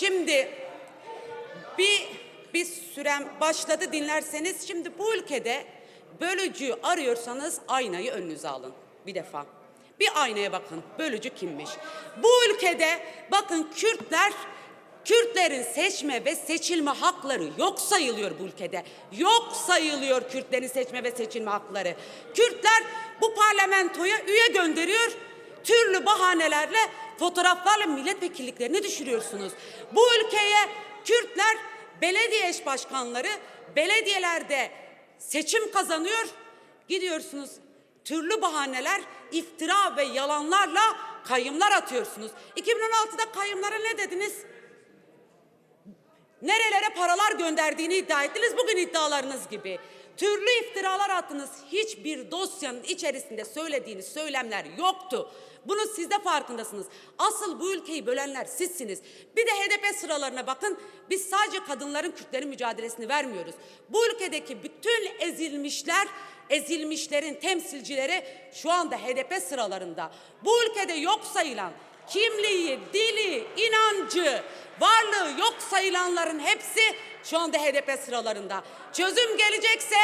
Şimdi bir bir sürem başladı dinlerseniz şimdi bu ülkede bölücü arıyorsanız aynayı önünüze alın bir defa. Bir aynaya bakın bölücü kimmiş. Bu ülkede bakın Kürtler Kürtlerin seçme ve seçilme hakları yok sayılıyor bu ülkede. Yok sayılıyor Kürtlerin seçme ve seçilme hakları. Kürtler bu parlamentoya üye gönderiyor. Türlü bahanelerle fotoğraflarla milletvekilliklerini düşürüyorsunuz. Bu ülkeye Kürtler belediye eş başkanları belediyelerde seçim kazanıyor. Gidiyorsunuz türlü bahaneler, iftira ve yalanlarla kayımlar atıyorsunuz. 2016'da kayımlara ne dediniz? Nerelere paralar gönderdiğini iddia ettiniz. Bugün iddialarınız gibi. Türlü iftiralar attınız. Hiçbir dosyanın içerisinde söylediğiniz söylemler yoktu. Bunun siz de farkındasınız. Asıl bu ülkeyi bölenler sizsiniz. Bir de HDP sıralarına bakın. Biz sadece kadınların, Kürtlerin mücadelesini vermiyoruz. Bu ülkedeki bütün ezilmişler, ezilmişlerin temsilcileri şu anda HDP sıralarında. Bu ülkede yok sayılan kimliği, dili, inancı, varlığı yok sayılanların hepsi şu anda HDP sıralarında. Çözüm gelecekse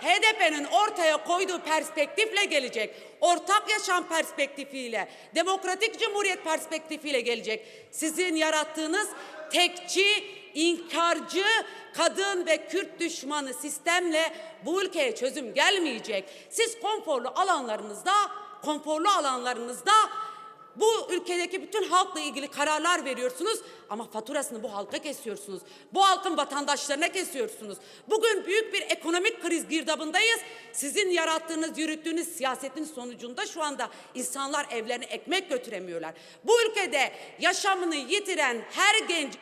HDP'nin ortaya koyduğu perspektifle gelecek. Ortak yaşam perspektifiyle, demokratik cumhuriyet perspektifiyle gelecek. Sizin yarattığınız tekçi, inkarcı, kadın ve Kürt düşmanı sistemle bu ülkeye çözüm gelmeyecek. Siz konforlu alanlarınızda, konforlu alanlarınızda ülkedeki bütün halkla ilgili kararlar veriyorsunuz ama faturasını bu halka kesiyorsunuz. Bu halkın vatandaşlarına kesiyorsunuz. Bugün büyük bir ekonomik kriz girdabındayız. Sizin yarattığınız, yürüttüğünüz siyasetin sonucunda şu anda insanlar evlerine ekmek götüremiyorlar. Bu ülkede yaşamını yitiren her genç